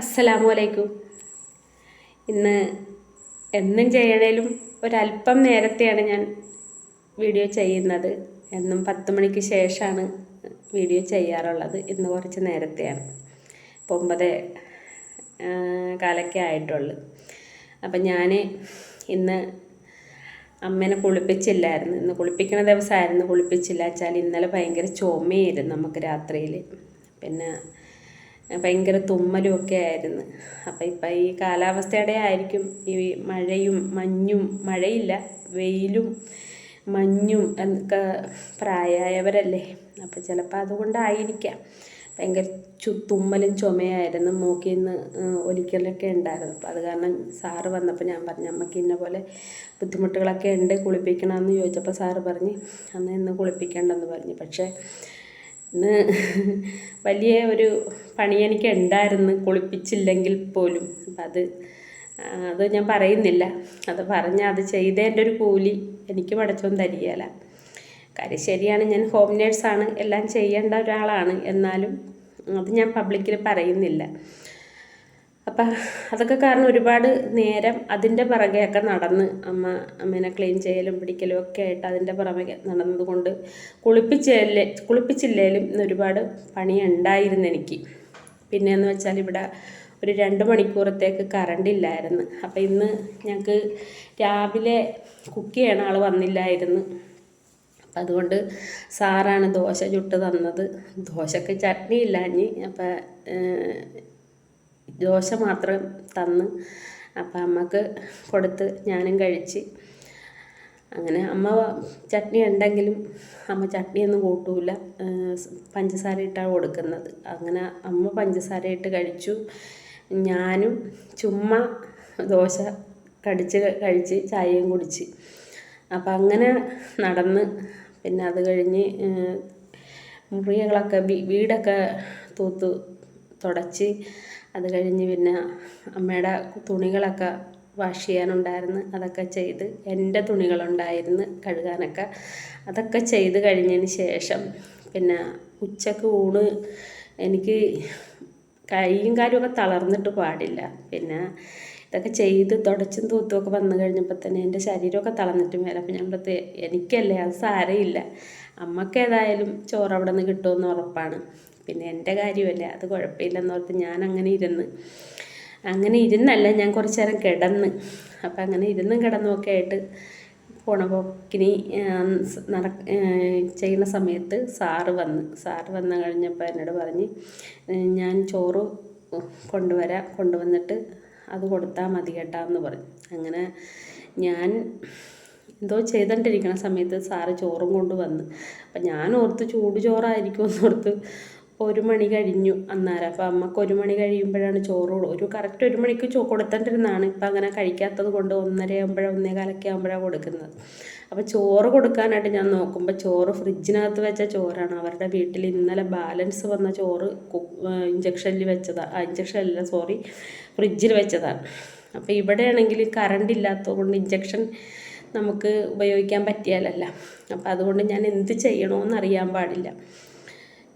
അസ്സലാമു അലൈക്കും ഇന്ന് എന്നും ചെയ്യണേലും ഒരല്പം നേരത്തെയാണ് ഞാൻ വീഡിയോ ചെയ്യുന്നത്. എന്നും പത്ത് മണിക്ക് ശേഷമാണ് വീഡിയോ ചെയ്യാറുള്ളത്. ഇന്ന് കുറച്ച് നേരത്തെയാണ്. ഇപ്പോൾ ഒമ്പത് കാലൊക്കെ ആയിട്ടുള്ളു. അപ്പം ഞാൻ ഇന്ന് അമ്മേനെ കുളിപ്പിച്ചില്ലായിരുന്നു. ഇന്ന് കുളിപ്പിക്കണ ദിവസമായിരുന്നു കുളിപ്പിച്ചില്ല. വെച്ചാൽ ഇന്നലെ ഭയങ്കര ചുമയായിരുന്നു നമുക്ക് രാത്രിയിൽ പിന്നെ ഭയങ്കര തുമ്മലും ഒക്കെ ആയിരുന്നു. അപ്പം ഇപ്പം ഈ കാലാവസ്ഥയുടെ ആയിരിക്കും ഈ മഴയും മഞ്ഞും മഴയില്ല വെയിലും മഞ്ഞും എന്നൊക്കെ പ്രായമായവരല്ലേ അപ്പം ചിലപ്പോൾ അതുകൊണ്ടായിരിക്കാം. ഭയങ്കര ചു തുമ്മലും ചുമയായിരുന്നു മൂക്കിൽ നിന്ന് ഒലിക്കലൊക്കെ ഉണ്ടായിരുന്നു അപ്പം അത് കാരണം സാറ് വന്നപ്പോൾ ഞാൻ പറഞ്ഞു അമ്മയ്ക്ക് ഇന്ന പോലെ ബുദ്ധിമുട്ടുകളൊക്കെ ഉണ്ട് കുളിപ്പിക്കണമെന്ന് ചോദിച്ചപ്പോൾ സാറ് പറഞ്ഞ് അന്ന് ഇന്ന് കുളിപ്പിക്കേണ്ടെന്ന് പറഞ്ഞു. പക്ഷേ ഇന്ന് വലിയ ഒരു പണി എനിക്ക് ഉണ്ടായിരുന്നു. കുളിപ്പിച്ചില്ലെങ്കിൽ പോലും. അപ്പം അത് അത് ഞാൻ പറയുന്നില്ല. അത് പറഞ്ഞ് അത് ചെയ്തതിന്റെ ഒരു കൂലി എനിക്ക് പടച്ചോൻ തരികയില്ല കാര്യം ശരിയാണ് ഞാൻ ഹോം നേഴ്സാണ് എല്ലാം ചെയ്യേണ്ട ഒരാളാണ്. എന്നാലും അത് ഞാൻ പബ്ലിക്കിൽ പറയുന്നില്ല. അപ്പം അതൊക്കെ കാരണം ഒരുപാട് നേരം അതിന്റെ പിറകെയൊക്കെ നടന്ന് അമ്മ അമ്മേനെ ക്ലീൻ ചെയ്യലും പിടിക്കലും ഒക്കെ ആയിട്ട് അതിന്റെ പുറമെ നടന്നതുകൊണ്ട് കുളിപ്പിച്ചല്ലേ കുളിപ്പിച്ചില്ലേലും ഒരുപാട് പണി ഉണ്ടായിരുന്നു എനിക്ക്. പിന്നെയെന്ന് വെച്ചാൽ ഇവിടെ ഒരു രണ്ട് മണിക്കൂറത്തേക്ക് കറണ്ട് ഇല്ലായിരുന്നു. അപ്പം ഇന്ന് ഞങ്ങൾക്ക് രാവിലെ കുക്ക് ചെയ്യണ ആൾ വന്നില്ലായിരുന്നു. അപ്പം അതുകൊണ്ട് സാറാണ് ദോശ ചുട്ട് തന്നത്. ദോശക്ക് ചട്നി ഇല്ലാഞ്ഞ് അപ്പം ദോശ മാത്രം തന്ന് അപ്പം അമ്മയ്ക്ക് കൊടുത്ത് ഞാനും കഴിച്ച്. അങ്ങനെ അമ്മ ചട്നി ഉണ്ടെങ്കിലും അമ്മ ചട്നിയൊന്നും കൂട്ടൂല. പഞ്ചസാര ഇട്ടാണ് കൊടുക്കുന്നത്. അങ്ങനെ അമ്മ പഞ്ചസാര ഇട്ട് കഴിച്ചു. ഞാനും ചുമ്മാ ദോശ കടിച്ച് കഴിച്ച് ചായയും കുടിച്ച്. അപ്പം അങ്ങനെ നടന്ന് പിന്നെ അത് കഴിഞ്ഞ് മുറികളൊക്കെ വീടൊക്കെ തൂത്ത് തുടച്ച് അത് കഴിഞ്ഞ് പിന്നെ അമ്മയുടെ തുണികളൊക്കെ വാഷ് ചെയ്യാനുണ്ടായിരുന്നു. അതൊക്കെ ചെയ്ത് എന്റെ തുണികളുണ്ടായിരുന്നു കഴുകാനൊക്കെ. അതൊക്കെ ചെയ്ത് കഴിഞ്ഞതിന് ശേഷം പിന്നെ ഉച്ചയ്ക്ക് ഊണ് എനിക്ക് കൈയും കാര്യമൊക്കെ തളർന്നിട്ട് പാടില്ല. പിന്നെ ഇതൊക്കെ ചെയ്ത് തുടച്ചും തൂത്തും ഒക്കെ വന്നു കഴിഞ്ഞപ്പോൾ തന്നെ എന്റെ ശരീരമൊക്കെ തളർന്നിട്ട് മേലെ. അപ്പം ഞാൻ പറത്ത് എനിക്കല്ലേ അത് സാരമില്ല. അമ്മക്കേതായാലും ചോറ് അവിടെ നിന്ന് കിട്ടുമെന്ന് ഉറപ്പാണ്. പിന്നെ എന്റെ കാര്യമല്ലേ? അത് കുഴപ്പമില്ലെന്ന് ഓർത്ത് ഞാൻ അങ്ങനെ ഇരുന്ന്. അങ്ങനെ ഇരുന്നല്ല ഞാൻ കുറച്ച് നേരം കിടന്ന്. അപ്പം അങ്ങനെ ഇരുന്നും കിടന്നുമൊക്കെ ആയിട്ട് പോണ പോക്കിനി നട ചെയ്യുന്ന സമയത്ത് സാറ് വന്ന്. സാറ് വന്നു കഴിഞ്ഞപ്പോൾ എന്നോട് പറഞ്ഞ് ഞാൻ ചോറ് കൊണ്ടുവരാം കൊണ്ടുവന്നിട്ട് അത് കൊടുത്താൽ മതി കേട്ടാ എന്ന് പറഞ്ഞു. അങ്ങനെ ഞാൻ എന്തോ ചെയ്തുകൊണ്ടിരിക്കണ സമയത്ത് സാറ് ചോറും കൊണ്ട് വന്ന്. അപ്പം ഞാൻ ഓർത്ത് ചൂട് ചോറായിരിക്കും എന്ന് ഓർത്ത് ഒരു മണി കഴിഞ്ഞു അന്നേരം. അപ്പം അമ്മയ്ക്ക് ഒരു മണി കഴിയുമ്പോഴാണ് ചോറ് ഒരു കറക്റ്റ് ഒരു മണിക്ക് ചോ കൊടുത്തോണ്ടിരുന്നതാണ്. ഇപ്പം അങ്ങനെ കഴിക്കാത്തത് കൊണ്ട് ഒന്നര ആകുമ്പോഴോ ഒന്നേ കാലൊക്കെ ആകുമ്പോഴാണ് കൊടുക്കുന്നത്. അപ്പോൾ ചോറ് കൊടുക്കാനായിട്ട് ഞാൻ നോക്കുമ്പോൾ ചോറ് ഫ്രിഡ്ജിനകത്ത് വെച്ച ചോറാണ്. അവരുടെ വീട്ടിൽ ഇന്നലെ ബാലൻസ് വന്ന ചോറ് ഇഞ്ചക്ഷനിൽ വെച്ചതാണ് ഇഞ്ചക്ഷൻ അല്ല സോറി ഫ്രിഡ്ജിൽ വെച്ചതാണ്. അപ്പോൾ ഇവിടെയാണെങ്കിൽ കറണ്ട് ഇല്ലാത്തതുകൊണ്ട് ഇഞ്ചക്ഷൻ നമുക്ക് ഉപയോഗിക്കാൻ പറ്റിയാലല്ല. അപ്പോൾ അതുകൊണ്ട് ഞാൻ എന്ത് ചെയ്യണമെന്ന് അറിയാൻ പാടില്ല.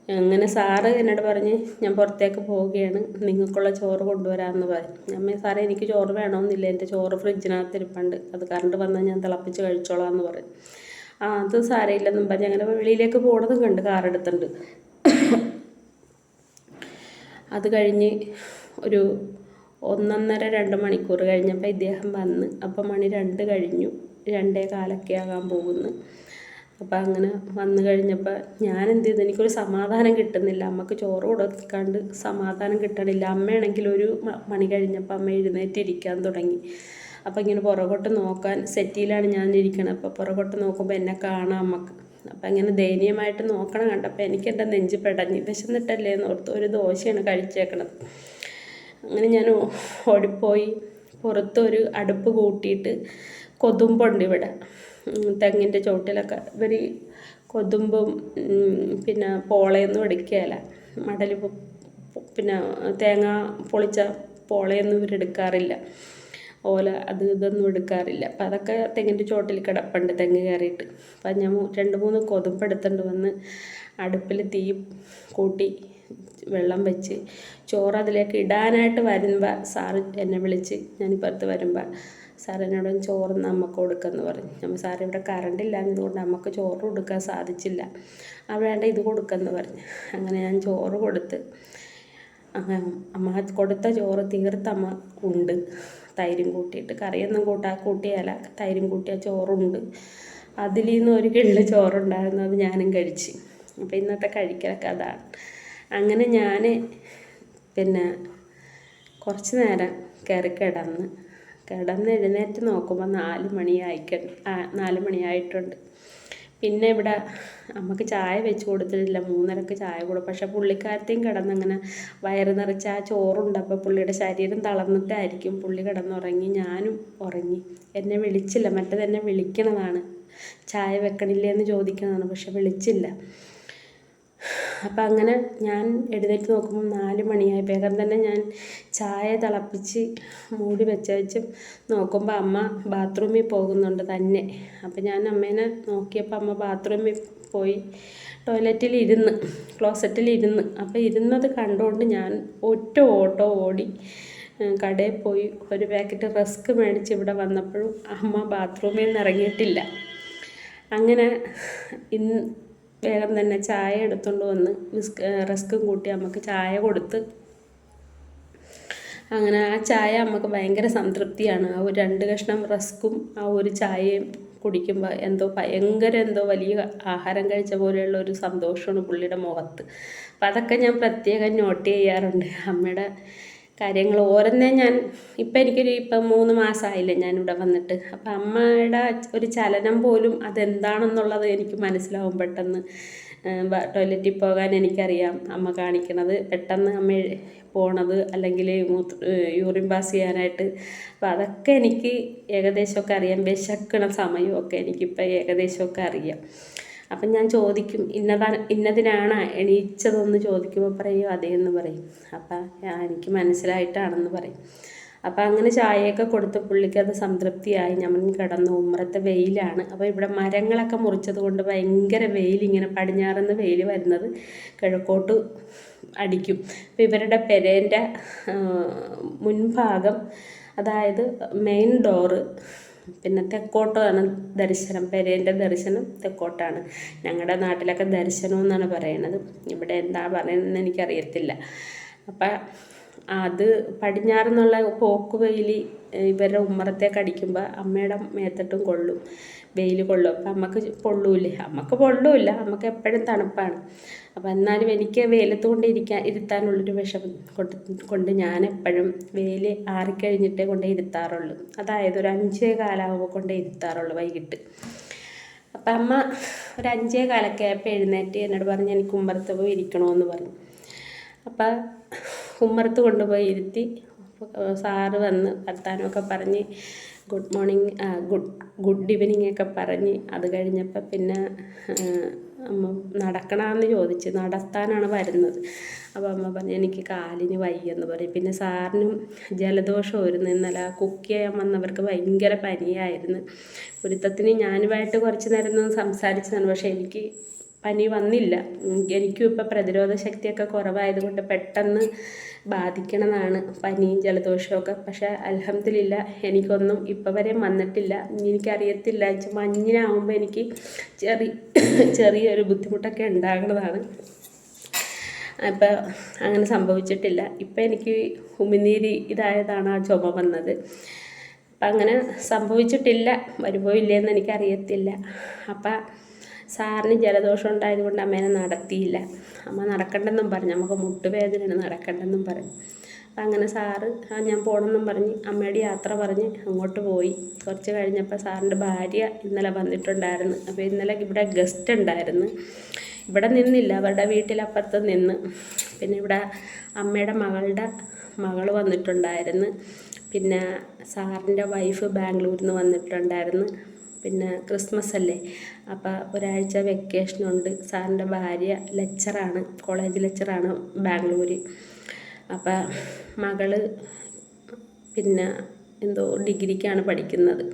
അങ്ങനെ സാറ് എന്നോട് പറഞ്ഞ് ഞാൻ പുറത്തേക്ക് പോവുകയാണ്. നിങ്ങൾക്കുള്ള ചോറ് കൊണ്ടുവരാമെന്ന് പറഞ്ഞു. അമ്മ സാറെ എനിക്ക് ചോറ് വേണമെന്നില്ല. എന്റെ ചോറ് ഫ്രിഡ്ജിനകത്ത് ഇരിപ്പുണ്ട്. അത് കറണ്ട് വന്നാൽ ഞാൻ തിളപ്പിച്ച് കഴിച്ചോളാം എന്ന് പറഞ്ഞു. ആ അത് സാരമില്ലെന്നും പറഞ്ഞ് അങ്ങനെ വെളിയിലേക്ക് പോകണതും കണ്ട് കാറെടുത്തുണ്ട് അത് കഴിഞ്ഞ് ഒരു ഒന്നൊന്നര രണ്ട് മണിക്കൂർ കഴിഞ്ഞപ്പോൾ ഇദ്ദേഹം വന്ന് അപ്പം മണി രണ്ട് കഴിഞ്ഞു. രണ്ടേ കാലൊക്കെ ആകാൻ പോകുന്നു. അപ്പം അങ്ങനെ വന്നു കഴിഞ്ഞപ്പോൾ ഞാൻ എന്ത് ചെയ്തു എനിക്കൊരു സമാധാനം കിട്ടുന്നില്ല. അമ്മയ്ക്ക് ചോറ് കൊടുക്കാണ്ട് സമാധാനം കിട്ടണില്ല. അമ്മയാണെങ്കിൽ ഒരു മണി കഴിഞ്ഞപ്പോൾ അമ്മ എഴുന്നേറ്റ് ഇരിക്കാൻ തുടങ്ങി. അപ്പം ഇങ്ങനെ പുറകോട്ട് നോക്കാൻ സെറ്റിയിലാണ് ഞാൻ ഇരിക്കണത് അപ്പോൾ പുറകോട്ട് നോക്കുമ്പോൾ എന്നെ കാണാം അമ്മയ്ക്ക്. അപ്പം ഇങ്ങനെ ദയനീയമായിട്ട് നോക്കണം കണ്ടപ്പോൾ എനിക്ക് എന്റെ നെഞ്ച് പെടഞ്ഞ് വിശന്നിട്ടല്ലേ എന്ന് ഓർത്ത് ഒരു ദോശയാണ് കഴിച്ചേക്കണത്. അങ്ങനെ ഞാൻ ഓടിപ്പോയി. പുറത്തൊരു അടുപ്പ് കൂട്ടിയിട്ട് കൊതുമ്പുണ്ട് ഇവിടെ. തെങ്ങിന്റെ ചോട്ടിലൊക്കെ ഇവർ കൊതുമ്പും പിന്നെ പോളയൊന്നും എടുക്കുകയില്ല. മടൽ പിന്നെ തേങ്ങ പൊളിച്ച പോളയൊന്നും ഇവരെടുക്കാറില്ല ഓല അത് ഇതൊന്നും എടുക്കാറില്ല. അപ്പം അതൊക്കെ തെങ്ങിന്റെ ചോട്ടിൽ കിടപ്പുണ്ട് തെങ്ങ് കയറിയിട്ട്. അപ്പം ഞാൻ രണ്ട് മൂന്ന് കൊതുമ്പ് എടുത്തുകൊണ്ട് വന്ന് അടുപ്പിൽ തീ കൂട്ടി വെള്ളം വെച്ച് ചോറ് അതിലേക്ക് ഇടാനായിട്ട് വരുമ്പോൾ സാറ് എന്നെ വിളിച്ച് ഞാൻ ഇപ്പുറത്ത് വരുമ്പോൾ സാർ എന്നോട് ചോറ് നമുക്ക് കൊടുക്കുമെന്ന് പറഞ്ഞു. നമ്മൾ സാർ ഇവിടെ കറണ്ട് ഇല്ലാഞ്ഞതുകൊണ്ട് നമുക്ക് ചോറ് കൊടുക്കാൻ സാധിച്ചില്ല. ആ വേണ്ട ഇത് കൊടുക്കുമെന്ന് പറഞ്ഞു. അങ്ങനെ ഞാൻ ചോറ് കൊടുത്ത് അമ്മ കൊടുത്ത ചോറ് തീർത്തമ്മ ഉണ്ട്. തൈരും കൂട്ടിയിട്ട്. കറിയൊന്നും കൂട്ടാ കൂട്ടിയാല തൈരും കൂട്ടിയ ചോറുണ്ട്. അതിൽ നിന്ന് ഒരു കിള്ളി ചോറുണ്ടായിരുന്നു അത് ഞാനും കഴിച്ച്. അപ്പോൾ ഇന്നത്തെ കഴിക്കലൊക്കെ അതാണ്. അങ്ങനെ ഞാൻ പിന്നെ കുറച്ച് നേരം കയറി കിടന്ന് കിടന്ന് എഴുന്നേറ്റ് നോക്കുമ്പോൾ നാല് മണിയായിക്ക നാല് മണിയായിട്ടുണ്ട്. പിന്നെ ഇവിടെ നമുക്ക് ചായ വെച്ച് കൊടുത്തിട്ടില്ല മൂന്നരക്ക് ചായ കൊടുക്കും. പക്ഷേ പുള്ളിക്കാരത്തെയും കിടന്നങ്ങനെ വയറ് നിറച്ച് ആ ചോറുണ്ട്. അപ്പോൾ പുള്ളിയുടെ ശരീരം തളർന്നിട്ടായിരിക്കും പുള്ളി കിടന്നുറങ്ങി. ഞാനും ഉറങ്ങി. എന്നെ വിളിച്ചില്ല. മറ്റേത് എന്നെ വിളിക്കണതാണ്. ചായ വെക്കണില്ലേ എന്ന് ചോദിക്കണതാണ്. പക്ഷെ വിളിച്ചില്ല. അപ്പം അങ്ങനെ ഞാൻ എഴുന്നേറ്റ് നോക്കുമ്പോൾ നാല് മണിയായി. വേഗം തന്നെ ഞാൻ ചായ തിളപ്പിച്ച് മൂടി വെച്ച് വെച്ച് നോക്കുമ്പോൾ അമ്മ ബാത്റൂമിൽ പോകുന്നുണ്ട് തന്നെ. അപ്പം ഞാൻ അമ്മേനെ നോക്കിയപ്പോൾ അമ്മ ബാത്റൂമിൽ പോയി ടോയ്ലറ്റിൽ ഇരുന്ന് ക്ലോസറ്റിൽ ഇരുന്ന്. അപ്പോൾ ഇരുന്നത് കണ്ടുകൊണ്ട് ഞാൻ ഒറ്റ ഓട്ടോ ഓടി കടയിൽ പോയി ഒരു പാക്കറ്റ് റസ്ക് മേടിച്ച് ഇവിടെ വന്നപ്പോഴും അമ്മ ബാത്റൂമിൽ നിന്ന് ഇറങ്ങിയിട്ടില്ല. അങ്ങനെ ഇന്ന് വേഗം തന്നെ ചായ എടുത്തുകൊണ്ട് വന്ന് മിസ്ക് റസ്കും കൂട്ടി നമുക്ക് ചായ കൊടുത്ത്. അങ്ങനെ ആ ചായ നമുക്ക് ഭയങ്കര സംതൃപ്തിയാണ്. ആ ഒരു രണ്ട് കഷ്ണം റസ്കും ആ ഒരു ചായയും കുടിക്കുമ്പോൾ എന്തോ ഭയങ്കര എന്തോ വലിയ ആഹാരം കഴിച്ച പോലെയുള്ള ഒരു സന്തോഷമാണ് പുള്ളിയുടെ മുഖത്ത്. അപ്പം അതൊക്കെ ഞാൻ പ്രത്യേകം നോട്ട് ചെയ്യാറുണ്ട്. അമ്മയുടെ കാര്യങ്ങൾ ഓരോന്നേ ഞാൻ ഇപ്പം എനിക്കൊരു ഇപ്പം മൂന്ന് മാസമായില്ലേ ഇവിടെ വന്നിട്ട്. അപ്പം അമ്മയുടെ ഒരു ചലനം പോലും അതെന്താണെന്നുള്ളത് എനിക്ക് മനസ്സിലാവും പെട്ടെന്ന്. ടോയ്ലറ്റിൽ പോകാൻ എനിക്കറിയാം അമ്മ കാണിക്കണത്. പെട്ടെന്ന് അമ്മ പോണത് അല്ലെങ്കിൽ യൂറിൻ പാസ് ചെയ്യാനായിട്ട്. അപ്പം അതൊക്കെ എനിക്ക് ഏകദേശമൊക്കെ അറിയാം. വിശക്കണ സമയമൊക്കെ എനിക്കിപ്പോൾ ഏകദേശമൊക്കെ അറിയാം. അപ്പം ഞാൻ ചോദിക്കും ഇന്നതാണ് ഇന്നതിനാണ് എണീച്ചതെന്ന് ചോദിക്കുമ്പോൾ പറയും അതേന്ന് പറയും. അപ്പം എനിക്ക് മനസ്സിലായിട്ടാണെന്ന് പറയും. അപ്പം അങ്ങനെ ചായയൊക്കെ കൊടുത്ത പുള്ളിക്ക് അത് സംതൃപ്തിയായി. ഞാൻ കിടന്നു ഉമ്മറത്തെ വെയിലാണ്. അപ്പോൾ ഇവിടെ മരങ്ങളൊക്കെ മുറിച്ചത് കൊണ്ട് ഭയങ്കര വെയിൽ ഇങ്ങനെ പടിഞ്ഞാറുന്ന് വെയിൽ വരുന്നത് കിഴക്കോട്ട് അടിക്കും. അപ്പോൾ ഇവരുടെ പെരേന്റെ മുൻഭാഗം അതായത് മെയിൻ ഡോറ് പിന്നെ തെക്കോട്ടാണ് ദർശനം പെരേന്റെ ദർശനം തെക്കോട്ടാണ്. ഞങ്ങളുടെ നാട്ടിലൊക്കെ ദർശനം എന്നാണ് പറയണത്. ഇവിടെ എന്താ പറയുന്നതെന്ന് എനിക്കറിയത്തില്ല. അപ്പം അത് പടിഞ്ഞാറെന്നുള്ള പോക്ക് വെയിൽ ഇവരുടെ ഉമ്മറത്തേക്ക് അടിക്കുമ്പോൾ അമ്മയുടെ മേത്തട്ടും കൊള്ളും. വെയിൽ കൊള്ളും. അപ്പം അമ്മയ്ക്ക് പൊള്ളൂല്ലേ? അമ്മയ്ക്ക് പൊള്ളൂല്ല. അമ്മയ്ക്ക് എപ്പോഴും തണുപ്പാണ്. അപ്പം എന്നാലും എനിക്ക് വെയിലത്ത് കൊണ്ട് ഇരിക്കാൻ ഇരുത്താനുള്ളൊരു വിഷം കൊണ്ട് കൊണ്ട് ഞാൻ എപ്പോഴും വെയിൽ ആറിക്കഴിഞ്ഞിട്ടേ കൊണ്ട് ഇരുത്താറുള്ളൂ. അതായത് ഒരു അഞ്ചേ കാലാവുമ്പോൾ കൊണ്ട് ഇരുത്താറുള്ളൂ വൈകിട്ട്. അപ്പം അമ്മ ഒരു അഞ്ചേ കാലൊക്കെ ആയപ്പോൾ എഴുന്നേറ്റ് എന്നോട് പറഞ്ഞ് എനിക്ക് ഉമ്മറത്ത് പോയി ഇരിക്കണമെന്ന് പറഞ്ഞു. അപ്പം ഉമ്മറത്ത് കൊണ്ടുപോയി ഇരുത്തി സാറ് വന്ന് വർത്താനമൊക്കെ പറഞ്ഞ് good morning good good evening ഒക്കെ പറഞ്ഞ് അത് കഴിഞ്ഞപ്പോൾ പിന്നെ അമ്മ നടക്കണമെന്ന് ചോദിച്ച് നടത്താനാണ് വരുന്നത്. അപ്പോൾ അമ്മ പറഞ്ഞു എനിക്ക് കാലിന് വയ്യെന്ന് പറയും പിന്നെ സാറിനും ജലദോഷമായിരുന്നു ഇന്നലെ കുക്ക് ചെയ്യാൻ വന്നവർക്ക് ഭയങ്കര പനിയായിരുന്നു. ഒരുത്തത്തിന് ഞാനുമായിട്ട് കുറച്ച് നേരം ഒന്ന് സംസാരിച്ചതാണ്. പക്ഷേ എനിക്ക് പനി വന്നില്ല. എനിക്കും ഇപ്പോൾ പ്രതിരോധ ശക്തിയൊക്കെ കുറവായതുകൊണ്ട് പെട്ടെന്ന് ബാധിക്കണതാണ് പനിയും ജലദോഷമൊക്കെ പക്ഷേ അലഹമ്മദില്ല എനിക്കൊന്നും ഇപ്പം വരെ വന്നിട്ടില്ല. എനിക്കറിയത്തില്ല മഞ്ഞിനാവുമ്പോൾ എനിക്ക് ചെറിയ ചെറിയൊരു ബുദ്ധിമുട്ടൊക്കെ ഉണ്ടാകുന്നതാണ്. അപ്പം അങ്ങനെ സംഭവിച്ചിട്ടില്ല. ഇപ്പം എനിക്ക് ഉമിനീര് ഇതായതാണ് ആ ചുമ വന്നത്. അപ്പം അങ്ങനെ സംഭവിച്ചിട്ടില്ല വരുമോ ഇല്ലയെന്ന് എനിക്കറിയത്തില്ല. അപ്പം സാറിന് ജലദോഷം ഉണ്ടായതുകൊണ്ട് അമ്മേനെ നടത്തിയില്ല. അമ്മ നടക്കണ്ടെന്നും പറഞ്ഞു. നമുക്ക് മുട്ടുവേദനയാണ് നടക്കണ്ടെന്നും പറഞ്ഞു. അങ്ങനെ സാറ് ഞാൻ പോകണമെന്നും പറഞ്ഞ് അമ്മയുടെ യാത്ര പറഞ്ഞ് അങ്ങോട്ട് പോയി. കുറച്ച് കഴിഞ്ഞപ്പോൾ സാറിന്റെ ഭാര്യ ഇന്നലെ വന്നിട്ടുണ്ടായിരുന്നു. അപ്പോൾ ഇന്നലെ ഇവിടെ ഗസ്റ്റ് ഉണ്ടായിരുന്നു. ഇവിടെ നിന്നില്ല. അവരുടെ വീട്ടിലപ്പുറത്ത് നിന്ന്. പിന്നെ ഇവിടെ അമ്മയുടെ മകളുടെ മകൾ വന്നിട്ടുണ്ടായിരുന്നു. പിന്നെ സാറിന്റെ വൈഫ് ബാംഗ്ലൂരിൽ നിന്ന് വന്നിട്ടുണ്ടായിരുന്നു. പിന്നെ ക്രിസ്മസ് അല്ലേ അപ്പോൾ ഒരാഴ്ച വെക്കേഷനുണ്ട്. സാറിന്റെ ഭാര്യ ലെക്ചറാണ്. കോളേജ് ലെക്ചറാണ് ബാംഗ്ലൂർ അപ്പോൾ മകൾ പിന്നെ എന്തോ ഡിഗ്രിക്കാണ് പഠിക്കുന്നത്.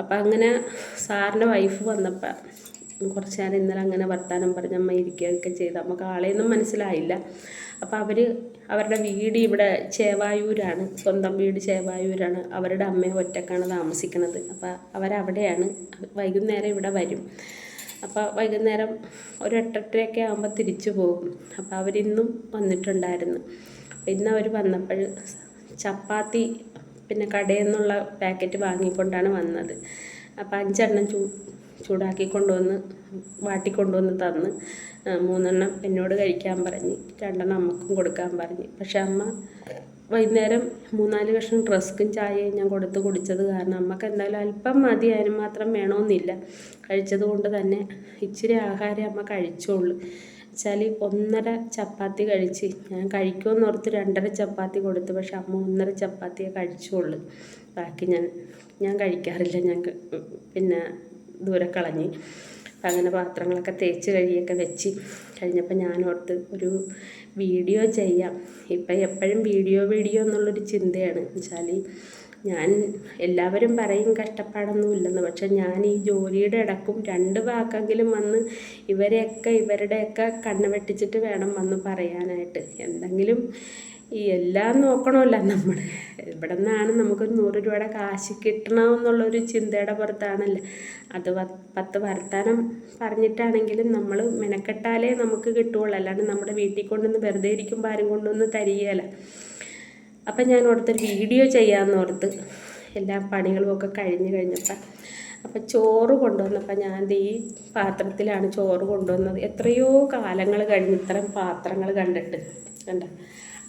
അപ്പം അങ്ങനെ സാറിന്റെ വൈഫ് വന്നപ്പോൾ കുറച്ച് നേരം ഇന്നലെ അങ്ങനെ വർത്തമാനം പറഞ്ഞ് അമ്മ ഇരിക്കുകയൊക്കെ ചെയ്ത്. നമുക്ക് ആളെയൊന്നും മനസ്സിലായില്ല. അപ്പോൾ അവർ അവരുടെ വീട് ഇവിടെ ചേവായൂരാണ്. സ്വന്തം വീട് ചേവായൂരാണ്. അവരുടെ അമ്മയും ഒറ്റക്കാണ് താമസിക്കുന്നത്. അപ്പോൾ അവരവിടെയാണ്. വൈകുന്നേരം ഇവിടെ വരും. അപ്പോൾ വൈകുന്നേരം ഒരു എട്ടെട്ടരയൊക്കെ ആകുമ്പോൾ തിരിച്ചു പോകും. അപ്പോൾ അവരിന്നും വന്നിട്ടുണ്ടായിരുന്നു. ഇന്ന് അവർ വന്നപ്പോൾ ചപ്പാത്തി പിന്നെ കടയിൽ നിന്നുള്ള പാക്കറ്റ് വാങ്ങിക്കൊണ്ടാണ് വന്നത്. അപ്പോൾ അഞ്ചെണ്ണം ചൂ ചൂടാക്കി കൊണ്ടുവന്ന് വാട്ടി കൊണ്ടുവന്ന് തന്ന് മൂന്നെണ്ണം എന്നോട് കഴിക്കാൻ പറഞ്ഞ് രണ്ടെണ്ണം അമ്മക്കും കൊടുക്കാൻ പറഞ്ഞ്. പക്ഷെ അമ്മ വൈകുന്നേരം മൂന്നാൽ കഷ്ണം റസ്ക്കും ചായയും ഞാൻ കൊടുത്ത് കുടിച്ചത് കാരണം അമ്മയ്ക്ക് എന്തായാലും അല്പം മതി അതിന് മാത്രം വേണമെന്നില്ല കഴിച്ചത് കൊണ്ട് തന്നെ ഇച്ചിരി ആഹാരം അമ്മ കഴിച്ചോളൂ. വെച്ചാൽ ഒന്നര ചപ്പാത്തി കഴിച്ച് ഞാൻ കഴിക്കുമെന്ന് ഓർത്ത് രണ്ടര ചപ്പാത്തി കൊടുത്തു പക്ഷെ അമ്മ ഒന്നര ചപ്പാത്തിയെ കഴിച്ചുള്ളൂ ബാക്കി ഞാൻ ഞാൻ കഴിക്കാറില്ല. ഞാൻ പിന്നെ ദൂരെ കളഞ്ഞ്. അങ്ങനെ പാത്രങ്ങളൊക്കെ തേച്ച് കഴുകിയൊക്കെ വെച്ച് കഴിഞ്ഞപ്പോൾ ഞാൻ ഓർത്ത് ഒരു വീഡിയോ ചെയ്യാം. ഇപ്പം എപ്പോഴും വീഡിയോ വീഡിയോ എന്നുള്ളൊരു ചിന്തയാണ്. വെച്ചാൽ ഞാൻ എല്ലാവരും പറയും കഷ്ടപ്പാടൊന്നും ഇല്ലെന്ന്. പക്ഷെ ഞാൻ ഈ ജോലിയുടെ ഇടക്കും രണ്ട് വാക്കെങ്കിലും വന്ന് ഇവരെയൊക്കെ ഇവരുടെയൊക്കെ കണ്ണ് വെട്ടിച്ചിട്ട് വേണം വന്ന് പറയാനായിട്ട്. എന്തെങ്കിലും ഈ എല്ലാം നോക്കണമല്ല നമ്മൾ ഇവിടെ നിന്നാണ് നമുക്ക് നൂറ് രൂപയുടെ കാശ് കിട്ടണമെന്നുള്ളൊരു ചിന്തയുടെ പുറത്താണല്ലോ. അത് പത്ത് വർത്താനം പറഞ്ഞിട്ടാണെങ്കിലും നമ്മൾ മെനക്കെട്ടാലേ നമുക്ക് കിട്ടുകയുള്ളൂ അല്ലാണ്ട് നമ്മുടെ വീട്ടിൽ കൊണ്ടുവന്ന് വെറുതെ ഇരിക്കുമ്പോൾ ആരും കൊണ്ടുവന്ന് തരികയില്ല അപ്പം ഞാൻ ഓർത്തൊരു വീഡിയോ ചെയ്യാമെന്ന് ഓർത്ത് എല്ലാ പണികളും ഒക്കെ കഴിഞ്ഞ് കഴിഞ്ഞപ്പം അപ്പം ചോറ് കൊണ്ടുവന്നപ്പോൾ ഞാൻ ഈ പാത്രത്തിലാണ് ചോറ് കൊണ്ടുവന്നത്. എത്രയോ കാലങ്ങൾ കഴിഞ്ഞ് ഇത്തരം പാത്രങ്ങൾ കണ്ടിട്ട്. കണ്ട?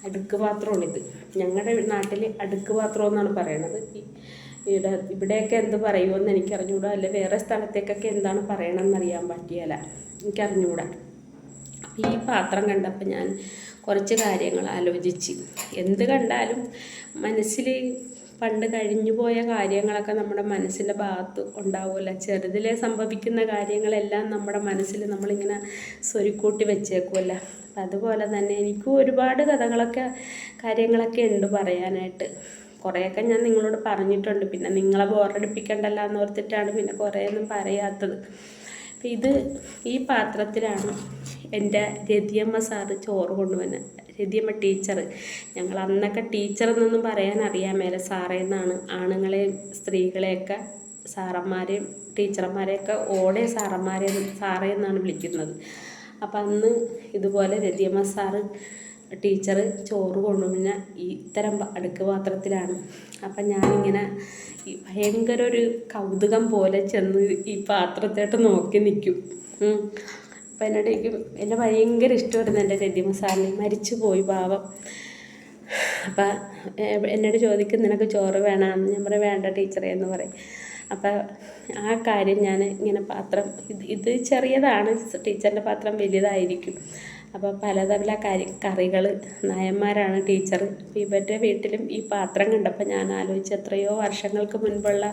അടുക്ക് പാത്രമാണിത്. ഞങ്ങളുടെ നാട്ടിൽ അടുക്ക് പാത്രം എന്നാണ് പറയണത്. ഇവിടെ ഇവിടെയൊക്കെ എന്ത് പറയുമെന്ന് എനിക്കറിഞ്ഞുകൂടാ അല്ലെ വേറെ സ്ഥലത്തേക്കൊക്കെ എന്താണ് പറയണമെന്ന് അറിയാൻ പറ്റിയല്ല എനിക്കറിഞ്ഞുകൂടാ ഈ പാത്രം കണ്ടപ്പോൾ ഞാൻ കുറച്ച് കാര്യങ്ങൾ ആലോചിച്ച് എന്ത് കണ്ടാലും മനസ്സിൽ പണ്ട് കഴിഞ്ഞു പോയ കാര്യങ്ങളൊക്കെ നമ്മുടെ മനസ്സിന്റെ ഭാഗത്ത് ഉണ്ടാവുമല്ലോ. ചെറുതിലെ സംഭവിക്കുന്ന കാര്യങ്ങളെല്ലാം നമ്മുടെ മനസ്സിൽ നമ്മളിങ്ങനെ സ്വരുക്കൂട്ടി വെച്ചേക്കുമല്ലോ. അതുപോലെ തന്നെ എനിക്കും ഒരുപാട് കഥകളൊക്കെ കാര്യങ്ങളൊക്കെ ഉണ്ട് പറയാനായിട്ട്. കുറേയൊക്കെ ഞാൻ നിങ്ങളോട് പറഞ്ഞിട്ടുണ്ട്. പിന്നെ നിങ്ങളെ ബോറടിപ്പിക്കണ്ടല്ല എന്ന് ഓർത്തിട്ടാണ് പിന്നെ കുറേയൊന്നും പറയാത്തത്. അപ്പം ഇത് ഈ പാത്രത്തിലാണ് എന്റെ രതിയമ്മ സാറ് ചോറ് കൊണ്ടുവന്നത് രതിയമ്മ ടീച്ചർ ഞങ്ങൾ അന്നൊക്കെ ടീച്ചർ എന്നൊന്നും പറയാൻ അറിയാൻ മേലെ. സാറേ എന്നാണ്. ആണുങ്ങളെയും സ്ത്രീകളെയൊക്കെ സാറന്മാരെയും ടീച്ചർമാരെയൊക്കെ ഓടെ സാറന്മാരെ സാറേ എന്നാണ് വിളിക്കുന്നത്. അപ്പം അന്ന് ഇതുപോലെ രതിയമ്മ സാറ് ടീച്ചർ ചോറ് കൊണ്ടുവന്ന ഈ ഇത്തരം അടുക്ക് പാത്രത്തിലാണ്. അപ്പം ഞാനിങ്ങനെ ഭയങ്കര ഒരു കൗതുകം പോലെ ചെന്ന് ഈ പാത്രത്തോട്ട് നോക്കി നിൽക്കും. അപ്പം എനിക്ക് എന്നെ ഭയങ്കര ഇഷ്ടമായിരുന്നു എന്റെ രതിമ സാറിന് മരിച്ചു പോയി പാവം. അപ്പം എന്നോട് ചോദിക്കും നിനക്ക് ചോറ് വേണമെന്ന് ഞാൻ പറയും വേണ്ട ടീച്ചറേ എന്ന് പറയും. അപ്പം ആ കാര്യം ഞാൻ ഇങ്ങനെ പാത്രം ഇത് ഇത് ചെറിയതാണ് ടീച്ചറിന്റെ പാത്രം വലുതായിരിക്കും അപ്പോൾ പലതല കരി കറികൾ നായന്മാരാണ് ടീച്ചർ ഇവരുടെ വീട്ടിലും ഈ പാത്രം കണ്ടപ്പോൾ ഞാൻ ആലോചിച്ച് എത്രയോ വർഷങ്ങൾക്ക് മുൻപുള്ള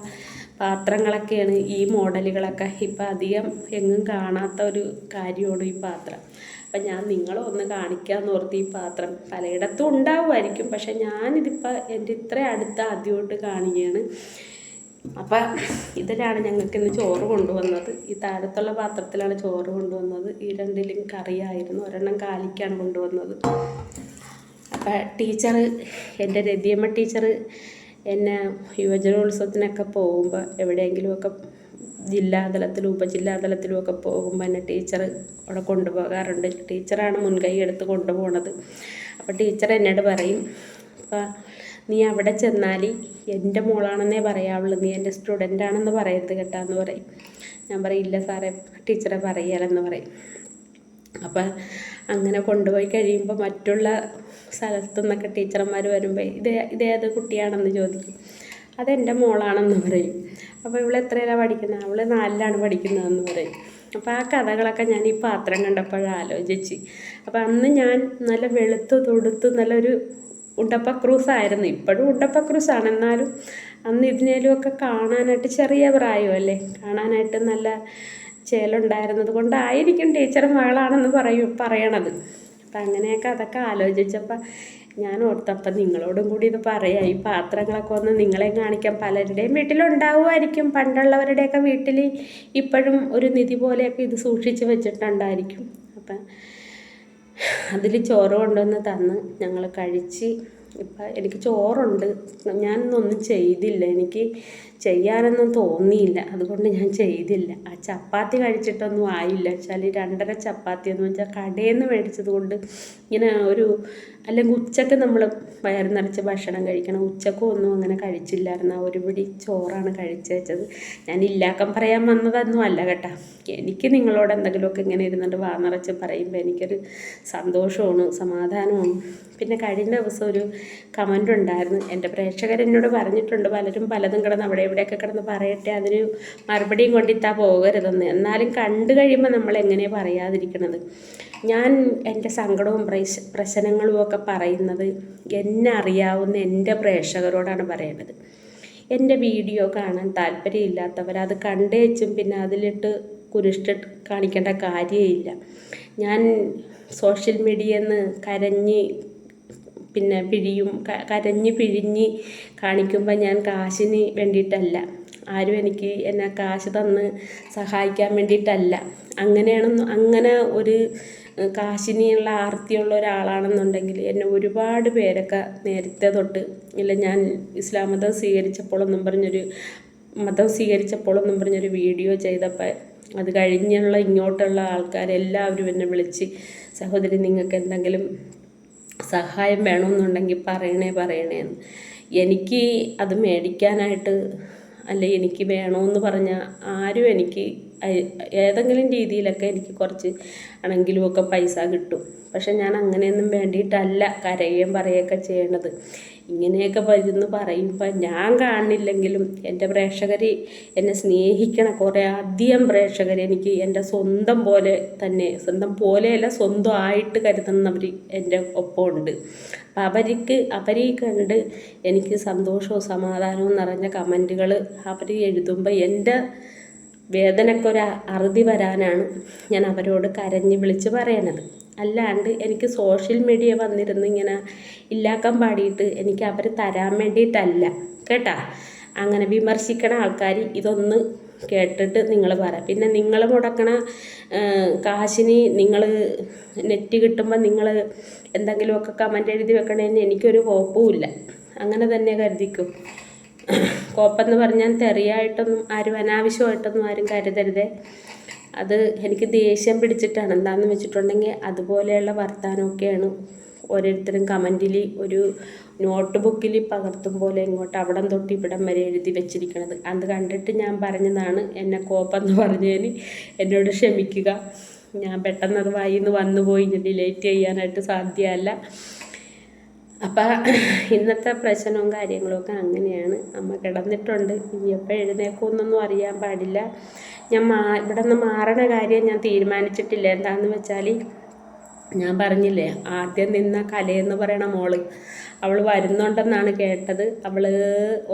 പാത്രങ്ങളൊക്കെയാണ് ഈ മോഡലുകളൊക്കെ. ഇപ്പം അധികം എങ്ങും കാണാത്ത ഒരു കാര്യമാണ് ഈ പാത്രം. അപ്പം ഞാൻ നിങ്ങളെ ഒന്ന് കാണിക്കാമെന്ന് ഓർത്ത് ഈ പാത്രം പലയിടത്തും ഉണ്ടാവുമായിരിക്കും. പക്ഷെ ഞാനിതിപ്പോൾ എന്റെ ഇത്ര അടുത്ത് ആദ്യമായിട്ട് കാണുകയാണ്. അപ്പം ഇതിലാണ് ഞങ്ങൾക്ക് ഇന്ന് ചോറ് കൊണ്ടുവന്നത്. ഈ താഴത്തുള്ള പാത്രത്തിലാണ് ചോറ് കൊണ്ടുവന്നത്. ഈ രണ്ടിലും കറിയായിരുന്നു. ഒരെണ്ണം കാലിക്കാണ് കൊണ്ടുവന്നത്. അപ്പം ടീച്ചർ എന്റെ രതിയമ്മ ടീച്ചർ എന്നെ യുവജനോത്സവത്തിനൊക്കെ പോകുമ്പോൾ എവിടെയെങ്കിലുമൊക്കെ ജില്ലാതലത്തിലും ഉപജില്ലാതലത്തിലും ഒക്കെ പോകുമ്പോൾ എന്നെ ടീച്ചർ അവിടെ കൊണ്ടുപോകാറുണ്ട്. ടീച്ചറാണ് മുൻകൈ എടുത്ത് കൊണ്ടുപോകണത് അപ്പോൾ ടീച്ചർ എന്നോട് പറയും അപ്പം നീ അവിടെ ചെന്നാൽ എന്റെ മോളാണെന്നേ പറയാവുള്ളൂ. നീ എന്റെ സ്റ്റുഡന്റ് ആണെന്ന് പറയരുത് കേട്ടാന്ന് പറയും. ഞാൻ പറയും ഇല്ല സാറേ ടീച്ചറെ പറയാലെന്ന് പറയും. അപ്പം അങ്ങനെ കൊണ്ടുപോയി കഴിയുമ്പോൾ മറ്റുള്ള സ്ഥലത്തു നിന്നൊക്കെ ടീച്ചർമാർ വരുമ്പോൾ ഇത് ഇതേത് കുട്ടിയാണെന്ന് ചോദിക്കും. അതെന്റെ മോളാണെന്ന് പറയും. അപ്പോൾ ഇവിടെ എത്രയിലാണ് പഠിക്കുന്നത് അവൾ നാലിലാണ് പഠിക്കുന്നതെന്ന് പറയും. അപ്പോൾ ആ കഥകളൊക്കെ ഞാൻ ഈ പാത്രം കണ്ടപ്പോഴാലോചിച്ച് അപ്പോൾ അന്ന് ഞാൻ നല്ല വെളുത്ത് തൊടുത്ത് നല്ലൊരു ഉണ്ടപ്പക്രൂസായിരുന്നു. ഇപ്പോഴും ഉണ്ടപ്പ ക്രൂസ് ആണ് എന്നാലും അന്ന് ഇതിനേലുമൊക്കെ കാണാനായിട്ട് ചെറിയ പ്രായമല്ലേ കാണാനായിട്ട് നല്ല ചേലുണ്ടായിരുന്നത് കൊണ്ടായിരിക്കും ടീച്ചർ മകളാണെന്ന് പറയും പറയണത്. അപ്പം അങ്ങനെയൊക്കെ അതൊക്കെ ആലോചിച്ചപ്പോൾ ഞാൻ ഓർത്തപ്പം നിങ്ങളോടും കൂടി ഇത് പറയാം. ഈ പാത്രങ്ങളൊക്കെ ഒന്ന് നിങ്ങളെ കാണിക്കാം. പലരുടെയും വീട്ടിലുണ്ടാവുമായിരിക്കും. പണ്ടുള്ളവരുടെയൊക്കെ വീട്ടിൽ ഇപ്പോഴും ഒരു നിധി പോലെയൊക്കെ ഇത് സൂക്ഷിച്ച് വെച്ചിട്ടുണ്ടായിരിക്കും. അപ്പം അതിൽ ചോറ് കൊണ്ടുവന്ന് തന്ന് ഞങ്ങൾ കഴിച്ച്. ഇപ്പം എനിക്ക് ചോറുണ്ട്. ഞാനൊന്നും ചെയ്തില്ല. എനിക്ക് ചെയ്യാനൊന്നും തോന്നിയില്ല. അതുകൊണ്ട് ഞാൻ ചെയ്തില്ല. ആ ചപ്പാത്തി കഴിച്ചിട്ടൊന്നും ആയില്ല. വെച്ചാൽ രണ്ടര ചപ്പാത്തി എന്ന് വെച്ചാൽ കടയിൽ നിന്ന് മേടിച്ചത് കൊണ്ട് ഇങ്ങനെ ഒരു അല്ലെങ്കിൽ ഉച്ചയ്ക്ക് നമ്മൾ വയറ് നിറച്ച് ഭക്ഷണം കഴിക്കണം. ഉച്ചക്കും ഒന്നും അങ്ങനെ കഴിച്ചില്ലായിരുന്നു. ആ ഒരു പിടി ചോറാണ് കഴിച്ചു വെച്ചത്. ഞാൻ ഇല്ലാക്കം പറയാൻ വന്നതൊന്നും അല്ല കേട്ടോ. എനിക്ക് നിങ്ങളോട് എന്തെങ്കിലുമൊക്കെ ഇങ്ങനെ ഇരുന്നിട്ട് വാ നിറച്ച് പറയുമ്പോൾ എനിക്കൊരു സന്തോഷമാണ് സമാധാനമാണ്. പിന്നെ കഴിഞ്ഞ ദിവസം ഒരു കമന്റ് ഉണ്ടായിരുന്നു. എന്റെ പ്രേക്ഷകർ എന്നോട് പറഞ്ഞിട്ടുണ്ട്. പലരും പലതും കിടന്ന് അവിടെ ഇവിടെയൊക്കെ കിടന്ന് പറയട്ടെ അതിന് മറുപടിയും കൊണ്ടിത്താ പോകരുതെന്ന്. എന്നാലും കണ്ടു കഴിയുമ്പോൾ നമ്മൾ എങ്ങനെ പറയാതിരിക്കണത്? ഞാൻ എന്റെ സങ്കടവും പ്രശ് പ്രശ്നങ്ങളും ഒക്കെ പറയുന്നത് എന്നെ അറിയാവുന്ന എന്റെ പ്രേക്ഷകരോടാണ് പറയേണ്ടത്. എന്റെ വീഡിയോ കാണാൻ താല്പര്യമില്ലാത്തവർ അത് കണ്ടേച്ചും പിന്നെ അതിലിട്ട് കുരിഷ്ടിട്ട് കാണിക്കേണ്ട കാര്യമില്ല ഞാൻ സോഷ്യൽ മീഡിയയിൽ നിന്ന് കരഞ്ഞ് പിന്നെ പിഴിയും കരഞ്ഞ് പിഴിഞ്ഞ് കാണിക്കുമ്പോൾ ഞാൻ കാശിന് വേണ്ടിയിട്ടല്ല. ആരും എനിക്ക് എന്നെ കാശ് തന്ന് സഹായിക്കാൻ വേണ്ടിയിട്ടല്ല. അങ്ങനെയാണെന്ന് അങ്ങനെ ഒരു കാശിനിയുള്ള ആർത്തിയുള്ള ഒരാളാണെന്നുണ്ടെങ്കിൽ എന്നെ ഒരുപാട് പേരൊക്കെ നേരത്തെ തൊട്ട് ഇല്ല ഞാൻ ഇസ്ലാം മതം സ്വീകരിച്ചപ്പോഴെന്നും പറഞ്ഞൊരു മതം സ്വീകരിച്ചപ്പോഴെന്നും പറഞ്ഞൊരു വീഡിയോ ചെയ്തപ്പോൾ അത് കഴിഞ്ഞുള്ള ഇങ്ങോട്ടുള്ള ആൾക്കാരെല്ലാവരും എന്നെ വിളിച്ച് സഹോദരി നിങ്ങൾക്ക് എന്തെങ്കിലും സഹായം വേണമെന്നുണ്ടെങ്കിൽ പറയണേ പറയണേ എന്ന്. എനിക്ക് അത് മേടിക്കാനായിട്ട് അല്ലെ എനിക്ക് വേണമെന്ന് പറഞ്ഞാൽ ആരും എനിക്ക് ഏതെങ്കിലും രീതിയിലൊക്കെ എനിക്ക് കുറച്ച് ആണെങ്കിലും ഒക്കെ പൈസ കിട്ടും. പക്ഷെ ഞാൻ അങ്ങനെയൊന്നും വേണ്ടിയിട്ടല്ല കരയുകയും പറയുകയൊക്കെ ചെയ്യണത് ഇങ്ങനെയൊക്കെ വരുന്നു പറയുമ്പോൾ ഞാൻ കാണില്ലെങ്കിലും എന്റെ പ്രേക്ഷകർ എന്നെ സ്നേഹിക്കണ കുറേ അധികം പ്രേക്ഷകർ എനിക്ക് എന്റെ സ്വന്തം പോലെ തന്നെ സ്വന്തം പോലെയല്ല സ്വന്തം ആയിട്ട് കരുതുന്നവർ എന്റെ ഒപ്പമുണ്ട്. അപ്പം അവർക്ക് അവരെ കണ്ട് എനിക്ക് സന്തോഷവും സമാധാനവും നിറഞ്ഞ കമന്റുകൾ അവർ എഴുതുമ്പോൾ എന്റെ വേദനക്കൊരു അറുതി വരാനാണ് ഞാൻ അവരോട് കരഞ്ഞ് വിളിച്ച് പറയണത്. അല്ലാണ്ട് എനിക്ക് സോഷ്യൽ മീഡിയ വന്നിരുന്ന് ഇങ്ങനെ ഇല്ലാക്കാൻ പാടിയിട്ട് എനിക്ക് അവർ തരാൻ വേണ്ടിയിട്ടല്ല. കേട്ടാ? അങ്ങനെ വിമർശിക്കണ ആൾക്കാർ ഇതൊന്ന് കേട്ടിട്ട് നിങ്ങൾ പറ. പിന്നെ നിങ്ങൾ മുടക്കണ കാശിന് നിങ്ങൾ നെറ്റ് കിട്ടുമ്പോൾ നിങ്ങൾ എന്തെങ്കിലുമൊക്കെ കമന്റ് എഴുതി വെക്കണേന് എനിക്കൊരു കുഴപ്പമില്ല അങ്ങനെ തന്നെ കരുതിക്കും. കോപ്പെന്ന് പറഞ്ഞാൽ തെറിയായിട്ടൊന്നും ആരും അനാവശ്യമായിട്ടൊന്നും ആരും കരുതരുതേ. അത് എനിക്ക് ദേഷ്യം പിടിച്ചിട്ടാണ്. എന്താണെന്ന് വെച്ചിട്ടുണ്ടെങ്കിൽ അതുപോലെയുള്ള വർത്തമാനമൊക്കെയാണ് ഓരോരുത്തരും കമന്റിൽ ഒരു നോട്ട് ബുക്കിൽ പകർത്തും പോലെ ഇങ്ങോട്ട് അവിടം തൊട്ട് ഇവിടം വരെ എഴുതി വെച്ചിരിക്കുന്നത് അത് കണ്ടിട്ട് ഞാൻ പറഞ്ഞതാണ് എന്നെ കോപ്പെന്ന് പറഞ്ഞതിന് എന്നോട് ക്ഷമിക്കുക. ഞാൻ പെട്ടെന്ന് അത് വായിന്ന് വന്നു പോയി ഡിലേറ്റ് ചെയ്യാനായിട്ട് സാധ്യമല്ല അപ്പം ഇന്നത്തെ പ്രശ്നവും കാര്യങ്ങളൊക്കെ അങ്ങനെയാണ്. അമ്മ കിടന്നിട്ടുണ്ട്. ഇനി എപ്പോൾ എഴുന്നേക്കുമെന്നൊന്നും അറിയാൻ പാടില്ല. ഞാൻ മാ ഇവിടെ നിന്ന് മാറണ കാര്യം ഞാൻ തീരുമാനിച്ചിട്ടില്ല. എന്താണെന്ന് വെച്ചാൽ ഞാൻ പറഞ്ഞില്ലേ ആദ്യം നിന്ന കലയെന്ന് പറയണ മോൾ. അവൾ വരുന്നുണ്ടെന്നാണ് കേട്ടത്. അവൾ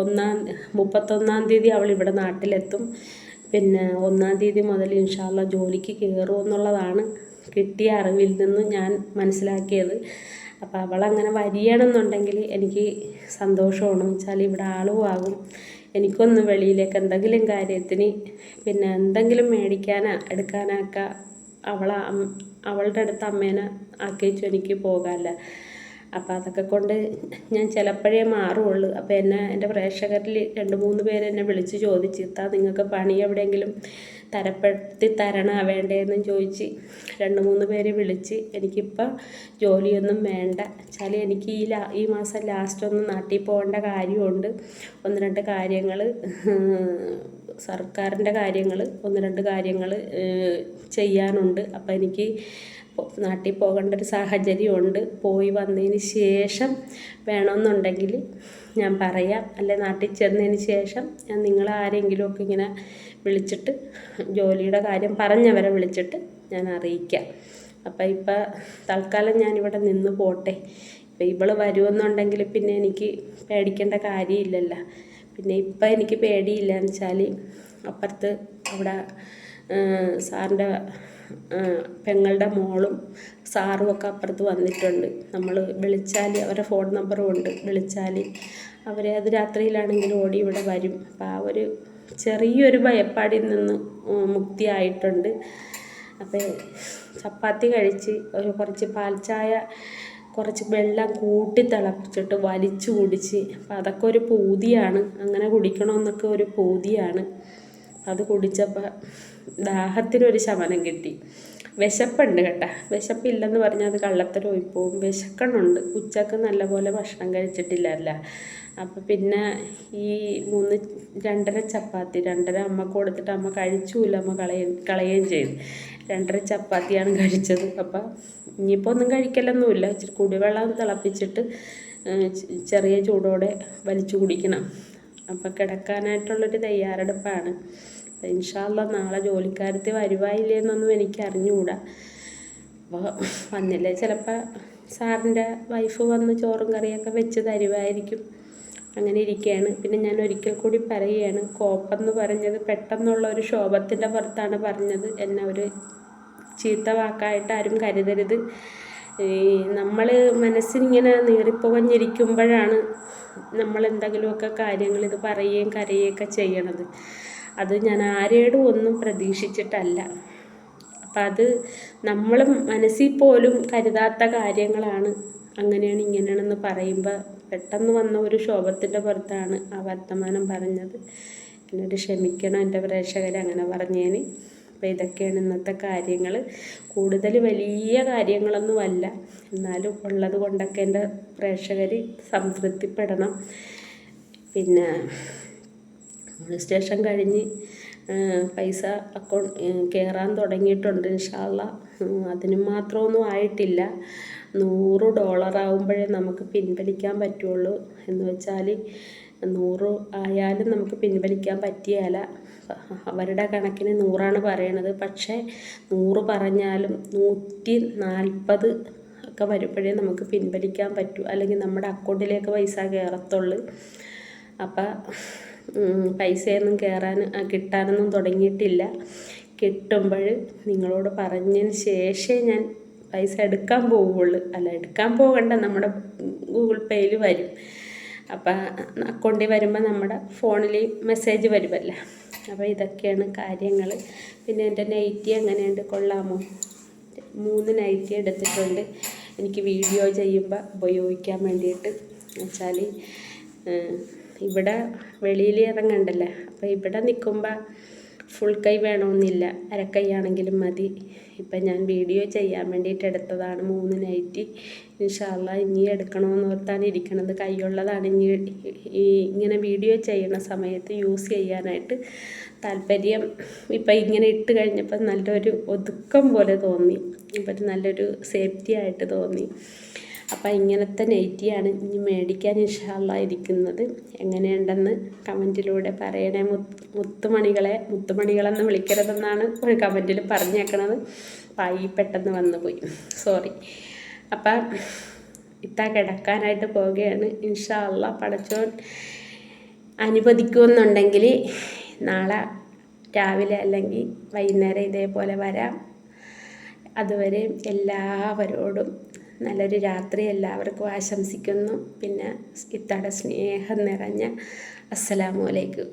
ഒന്നാം മുപ്പത്തൊന്നാം തീയതി അവൾ ഇവിടെ നാട്ടിലെത്തും. പിന്നെ ഒന്നാം തീയതി മുതൽ ഇൻഷാല്ല ജോലിക്ക് കയറുമെന്നുള്ളതാണ് കിട്ടിയ അറിവിൽ നിന്ന് ഞാൻ മനസ്സിലാക്കിയത്. അപ്പോൾ അവളങ്ങനെ വരികയാണെന്നുണ്ടെങ്കിൽ എനിക്ക് സന്തോഷമാണ്. വെച്ചാൽ ഇവിടെ ആളും ആകും. എനിക്കൊന്ന് വെളിയിലേക്ക് എന്തെങ്കിലും കാര്യത്തിന് പിന്നെ എന്തെങ്കിലും മേടിക്കാനാ എടുക്കാനൊക്കെ അവളെ അവളുടെ അടുത്ത് അമ്മേനെ ആക്കിച്ചു എനിക്ക് പോകാമല്ലോ അപ്പം അതൊക്കെ കൊണ്ട് ഞാൻ ചിലപ്പോഴേ മാറുള്ളൂ. അപ്പോൾ എന്നെ എന്റെ പ്രേക്ഷകരിൽ രണ്ട് മൂന്ന് പേര് എന്നെ വിളിച്ച് ചോദിച്ചു ഇത്താ നിങ്ങൾക്ക് പണി എവിടെയെങ്കിലും തരപ്പെടുത്തി തരണ? വേണ്ടതെന്നും ചോദിച്ച് രണ്ട് മൂന്ന് പേര് വിളിച്ച് എനിക്കിപ്പോൾ ജോലിയൊന്നും വേണ്ട. വെച്ചാൽ എനിക്ക് ഈ ലാ ഈ മാസം ലാസ്റ്റ് ഒന്ന് നാട്ടിൽ പോകേണ്ട കാര്യമുണ്ട് ഒന്ന് രണ്ട് കാര്യങ്ങൾ സർക്കാരിന്റെ കാര്യങ്ങൾ ഒന്ന് രണ്ട് കാര്യങ്ങൾ ചെയ്യാനുണ്ട്. അപ്പോൾ എനിക്ക് നാട്ടിൽ പോകേണ്ട ഒരു സാഹചര്യമുണ്ട്. പോയി വന്നതിന് ശേഷം വേണമെന്നുണ്ടെങ്കിൽ ഞാൻ പറയാം. അല്ലെ നാട്ടിൽ ചെന്നതിന് ശേഷം ഞാൻ നിങ്ങളെ ആരെങ്കിലുമൊക്കെ ഇങ്ങനെ വിളിച്ചിട്ട് ജോലിയുടെ കാര്യം പറഞ്ഞവരെ വിളിച്ചിട്ട് ഞാൻ അറിയിക്കാം. അപ്പം ഇപ്പം തൽക്കാലം ഞാനിവിടെ നിന്ന് പോട്ടെ. ഇപ്പം ഇവൾ വരുമെന്നുണ്ടെങ്കിൽ പിന്നെ എനിക്ക് പേടിക്കേണ്ട കാര്യമില്ലല്ലോ. പിന്നെ ഇപ്പം എനിക്ക് പേടിയില്ല. എന്ന് വെച്ചാൽ അപ്പുറത്ത് അവിടെ സാറിന്റെ പെങ്ങളുടെ മോളും സാറും ഒക്കെ അപ്പുറത്ത് വന്നിട്ടുണ്ട്. നമ്മൾ വിളിച്ചാൽ അവരുടെ ഫോൺ നമ്പറും ഉണ്ട്. വിളിച്ചാൽ അവർ അത് രാത്രിയിലാണെങ്കിലും ഓടി ഇവിടെ വരും. അപ്പോൾ ആ ഒരു ചെറിയൊരു ഭയപ്പാടിൽ നിന്ന് മുക്തിയായിട്ടുണ്ട്. അപ്പോൾ ചപ്പാത്തി കഴിച്ച് ഒരു കുറച്ച് പാൽച്ചായ കുറച്ച് വെള്ളം കൂട്ടി തിളപ്പിച്ചിട്ട് വലിച്ചു കുടിച്ച് അപ്പം അതൊക്കെ ഒരു പൂതിയാണ്. അങ്ങനെ കുടിക്കണമെന്നൊക്കെ ഒരു പൂതിയാണ്. അത് കുടിച്ചപ്പോൾ ദാഹത്തിനൊരു ശമനം കിട്ടി. വിശപ്പുണ്ട് കേട്ടോ. വിശപ്പില്ലെന്ന് പറഞ്ഞാൽ അത് കള്ളത്തരമായി പോവും. വിശക്കണുണ്ട്. ഉച്ചയ്ക്ക് നല്ലപോലെ ഭക്ഷണം കഴിച്ചിട്ടില്ലല്ല അപ്പം പിന്നെ ഈ മൂന്ന് രണ്ടര ചപ്പാത്തി രണ്ടര അമ്മ കൊടുത്തിട്ട് അമ്മ കഴിച്ചൂല. അമ്മ കളയുകയും കളയുകയും ചെയ്തു. രണ്ടര ചപ്പാത്തിയാണ് കഴിച്ചത്. അപ്പം ഇനിയിപ്പോൾ ഒന്നും കഴിക്കലൊന്നുമില്ല. ഇച്ചിരി കുടിവെള്ളം തിളപ്പിച്ചിട്ട് ചെറിയ ചൂടോടെ വലിച്ചു കുടിക്കണം. അപ്പം കിടക്കാനായിട്ടുള്ളൊരു തയ്യാറെടുപ്പാണ്. അപ്പം ഇൻഷാല്ല നാളെ ജോലിക്കാരത്തി വരുവായില്ലേന്നൊന്നും എനിക്ക് അറിഞ്ഞുകൂടാ അപ്പോൾ വന്നില്ലേ ചിലപ്പോൾ സാറിന്റെ വൈഫ് വന്ന് ചോറും കറിയൊക്കെ വെച്ച് തരുമായിരിക്കും അങ്ങനെ ഇരിക്കുകയാണ് പിന്നെ ഞാൻ ഒരിക്കൽ കൂടി പറയുകയാണ് കോപ്പെന്ന് പറഞ്ഞത് പെട്ടെന്നുള്ള ഒരു ശോഭത്തിന്റെ പുറത്താണ് പറഞ്ഞത്. എന്നെ ഒരു ചീത്ത വാക്കായിട്ട് ആരും കരുതരുത്. ഈ നമ്മൾ മനസ്സിനിങ്ങനെ നീറിപ്പുകഞ്ഞിരിക്കുമ്പോഴാണ് നമ്മൾ എന്തെങ്കിലുമൊക്കെ കാര്യങ്ങൾ ഇത് പറയുകയും കരയുകയൊക്കെ ചെയ്യണത്. അത് ഞാൻ ആരോടും ഒന്നും പ്രതീക്ഷിച്ചിട്ടല്ല. അപ്പം അത് നമ്മൾ മനസ്സിൽ പോലും കരുതാത്ത കാര്യങ്ങളാണ്. അങ്ങനെയാണ് ഇങ്ങനെയാണെന്ന് പറയുമ്പോൾ പെട്ടെന്ന് വന്ന ഒരു ശോഭത്തിന്റെ പുറത്താണ് ആ വർത്തമാനം പറഞ്ഞത്. എന്നോട് ക്ഷമിക്കണം എന്റെ പ്രേക്ഷകരെ അങ്ങനെ പറഞ്ഞേന്. അപ്പോൾ ഇതൊക്കെയാണ് ഇന്നത്തെ കാര്യങ്ങൾ കൂടുതൽ വലിയ കാര്യങ്ങളൊന്നുമല്ല എന്നാലും ഉള്ളത് കൊണ്ടൊക്കെ എന്റെ പ്രേക്ഷകർ സംതൃപ്തിപ്പെടണം. പിന്നെ സ്റ്റേഷൻ കഴിഞ്ഞ് പൈസ അക്കൗണ്ട് കയറാൻ തുടങ്ങിയിട്ടുണ്ട് ഇൻഷാല്ല അതിന് മാത്രമൊന്നും ആയിട്ടില്ല. നൂറ് ഡോളർ ആകുമ്പോഴേ നമുക്ക് പിൻവലിക്കാൻ പറ്റുള്ളൂ. എന്ന് വെച്ചാൽ നൂറ് ആയാലും നമുക്ക് പിൻവലിക്കാൻ പറ്റിയാല. അവരുടെ കണക്കിന് നൂറാണ് പറയണത്. പക്ഷേ നൂറ് പറഞ്ഞാലും നൂറ്റി നാൽപ്പത് ഒക്കെ വരുമ്പോഴേ നമുക്ക് പിൻവലിക്കാൻ പറ്റൂ. അല്ലെങ്കിൽ നമ്മുടെ അക്കൗണ്ടിലേക്ക് പൈസ കയറത്തുള്ളൂ അപ്പം പൈസയൊന്നും കയറാൻ കിട്ടാനൊന്നും തുടങ്ങിയിട്ടില്ല. കിട്ടുമ്പോൾ നിങ്ങളോട് പറഞ്ഞതിന് ശേഷമേ ഞാൻ പൈസ എടുക്കാൻ പോവുള്ളൂ. അല്ല എടുക്കാൻ പോകണ്ട നമ്മുടെ ഗൂഗിൾ പേയിൽ വരും. അപ്പം അക്കൗണ്ടിൽ വരുമ്പോൾ നമ്മുടെ ഫോണിൽ മെസ്സേജ് വരുമല്ലോ. അപ്പോൾ ഇതൊക്കെയാണ് കാര്യങ്ങൾ പിന്നെ എന്റെ നൈറ്റി എങ്ങനെയുണ്ട്? കൊള്ളാമോ? മൂന്ന് നൈറ്റി എടുത്തിട്ടുണ്ട്. എനിക്ക് വീഡിയോ ചെയ്യുമ്പോൾ ഉപയോഗിക്കാൻ വേണ്ടിയിട്ട്. വെച്ചാൽ ഇവിടെ വെളിയിൽ ഇറങ്ങണ്ടല്ലേ? അപ്പോൾ ഇവിടെ നിൽക്കുമ്പോൾ ഫുൾ കൈ വേണമെന്നില്ല. അരക്കൈ ആണെങ്കിലും മതി. ഇപ്പം ഞാൻ വീഡിയോ ചെയ്യാൻ വേണ്ടിയിട്ട് എടുത്തതാണ് മൂന്ന് നൈറ്റി ഇൻഷാല്ല ഇനി എടുക്കണമെന്ന് ഓർത്താണ് ഇരിക്കണത്. കൈയുള്ളതാണ് ഇനി ഈ ഇങ്ങനെ വീഡിയോ ചെയ്യുന്ന സമയത്ത് യൂസ് ചെയ്യാനായിട്ട് താല്പര്യം ഇപ്പം ഇങ്ങനെ ഇട്ട് കഴിഞ്ഞപ്പോൾ നല്ലൊരു ഒതുക്കം പോലെ തോന്നി. ഇപ്പം നല്ലൊരു സേഫ്റ്റി ആയിട്ട് തോന്നി. അപ്പം ഇങ്ങനത്തെ നൈറ്റിയാണ് ഇനി മേടിക്കാൻ ഇൻഷാല്ല ഇരിക്കുന്നത്. എങ്ങനെയുണ്ടെന്ന് കമന്റിലൂടെ പറയണേ. മുത്തുമണികളെ മുത്തുമണികളെന്ന് വിളിക്കരുതെന്നാണ് ഒരു കമന്റിൽ പറഞ്ഞേക്കണത്. പായി പെട്ടെന്ന് വന്നു പോയി. സോറി. അപ്പം ഇത്ത കിടക്കാനായിട്ട് പോവുകയാണ്. ഇൻഷാല്ല പടച്ചോൻ അനുവദിക്കുമെന്നുണ്ടെങ്കിൽ നാളെ രാവിലെ അല്ലെങ്കിൽ വൈകുന്നേരം ഇതേപോലെ വരാം. അതുവരെ എല്ലാവരോടും നല്ലൊരു രാത്രി എല്ലാവർക്കും ആശംസിക്കുന്നു. പിന്നെ ഇത്തയുടെ സ്നേഹം നിറഞ്ഞ അസ്സലാമു അലൈക്കും.